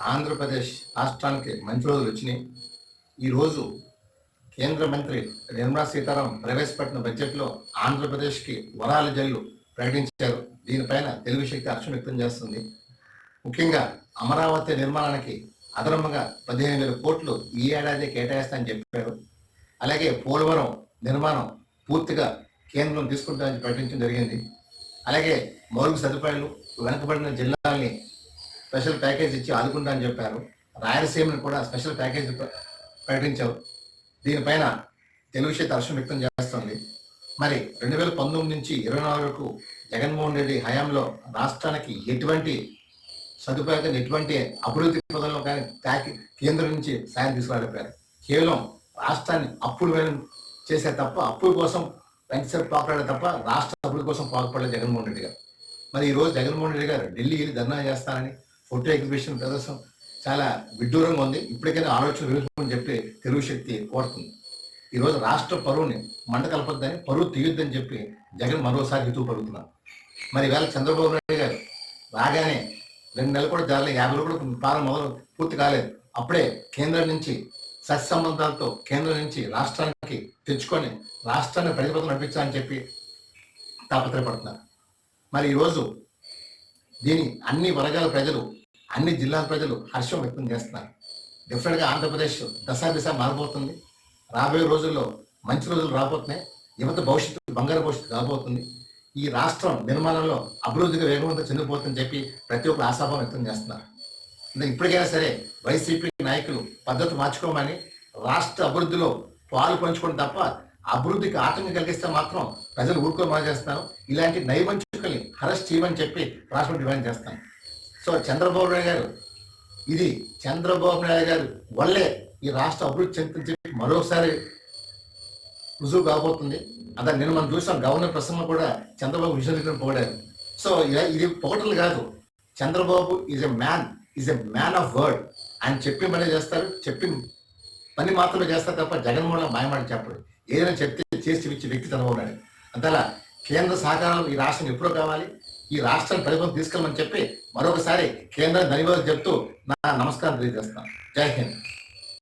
ఆంధ్రప్రదేశ్ రాష్ట్రానికి మంచి రోజులు వచ్చినాయి. ఈరోజు కేంద్ర మంత్రి నిర్మలా సీతారామన్ ప్రవేశపెట్టిన బడ్జెట్లో ఆంధ్రప్రదేశ్కి వరాల జల్లు ప్రకటించారు. దీనిపైన తెలుగు శక్తి హర్షం వ్యక్తం చేస్తుంది. ముఖ్యంగా అమరావతి నిర్మాణానికి అదనంగా పదిహేను వేల కోట్లు ఈ ఏడాది కేటాయిస్తామని చెప్పారు. అలాగే పోలవరం నిర్మాణం పూర్తిగా కేంద్రం తీసుకుంటామని ప్రకటించడం జరిగింది. అలాగే మౌలిక సదుపాయాలు వెనుకబడిన జిల్లాల్ని స్పెషల్ ప్యాకేజ్ ఇచ్చి ఆదుకుంటామని చెప్పారు. రాయలసీమను కూడా స్పెషల్ ప్యాకేజ్ ప్రకటించారు. దీనిపైన తెలుగు చేత హర్షం వ్యక్తం చేస్తుంది. మరి రెండు వేల పంతొమ్మిది నుంచి ఇరవై నాలుగు వరకు జగన్మోహన్ రెడ్డి హయాంలో రాష్ట్రానికి ఎటువంటి సదుపాయం ఎటువంటి అభివృద్ధి పదంలో కానీ తాకి కేంద్రం నుంచి సాయం తీసుకురాలేపారు కేవలం రాష్ట్రాన్ని అప్పులు వేలం చేసే తప్ప అప్పుల కోసం వెంకటేశ్వర పాకులాడే తప్ప రాష్ట్ర అభివృద్ధి కోసం పాకుపడలేదు జగన్మోహన్ రెడ్డి గారు. మరి ఈ రోజు జగన్మోహన్ రెడ్డి గారు ఢిల్లీ వెళ్ళి ధర్నా చేస్తారని ఫోటో ఎగ్జిబిషన్ ప్రదర్శన చాలా విడ్డూరంగా ఉంది. ఇప్పటికైనా ఆలోచన విరుచుకోమని చెప్పి తెలుగు శక్తి కోరుతుంది. ఈరోజు రాష్ట్ర పరువుని మంట కలపద్దని పరువు తీయొద్దని చెప్పి జగన్ మరోసారి హితూ పలుకుతున్నారు మరి వేళ చంద్రబాబు నాయుడు గారు రాగానే రెండు నెలలు కూడా జరగలేదు యాభై రోజులు కూడా పాలన మొదలు పూర్తి కాలేదు. అప్పుడే కేంద్రం నుంచి సత్సంబంధాలతో కేంద్రం నుంచి రాష్ట్రానికి తెచ్చుకొని రాష్ట్రాన్ని ప్రతిపదం నడిపించాలని చెప్పి తాపత్రయపడుతున్నారు. మరి ఈరోజు దీని అన్ని వర్గాల ప్రజలు అన్ని జిల్లాల ప్రజలు హర్షం వ్యక్తం చేస్తున్నారు. డెఫినెట్గా ఆంధ్రప్రదేశ్ దశా దిశ మారిపోతుంది రాబోయే రోజుల్లో మంచి రోజులు రాబోతున్నాయి. యువత భవిష్యత్తు బంగారు భవిష్యత్తు కాబోతుంది ఈ రాష్ట్రం నిర్మాణంలో అభివృద్ధిగా వేగవంతం చెందిపోతుందని చెప్పి ప్రతి ఒక్కరు ఆశాభావం వ్యక్తం చేస్తున్నారు. ఇప్పటికైనా సరే వైసీపీ నాయకులు పద్ధతి మార్చుకోమని రాష్ట్ర అభివృద్ధిలో పాలు పంచుకోవడం తప్ప అభివృద్ధికి ఆటంకం కలిగిస్తే మాత్రం ప్రజలు ఊరుకోమని చేస్తాను ఇలాంటి నైవంచుకల్ని అరెస్ట్ చేయమని చెప్పి రాష్ట్రం డిమాండ్ చేస్తాను సో చంద్రబాబు నాయుడు గారు ఇది చంద్రబాబు నాయుడు గారు వల్లే ఈ రాష్ట్ర అభివృద్ధి చెందుతుందని చెప్పి మరోసారి రుజువు కాబోతుంది. అదే నేను మనం చూసాం గవర్నర్ ప్రసంగం కూడా చంద్రబాబు విజయనగరం పోడారు. సో ఇది పొగటలు కాదు. Chandrababu is a man is a man of word ఆయన చెప్పి పని చేస్తారు. చెప్పి పని మాత్రమే చేస్తారు తప్ప జగన్మోహన్ మాయమాట చెప్పడు ఏదైనా చెప్తే చేసి ఇచ్చే వ్యక్తి చంద్రబాబు ఉన్నాడు అంతలా కేంద్ర సహకారం ఈ రాష్ట్రం ఎప్పుడో కావాలి. ఈ రాష్ట్రాన్ని ప్రభుత్వం తీసుకెళ్ళమని చెప్పి మరొకసారి కేంద్రం ధన్యవాదాలు చెప్తూ నా నమస్కారం తెలియజేస్తాను. జై హింద్.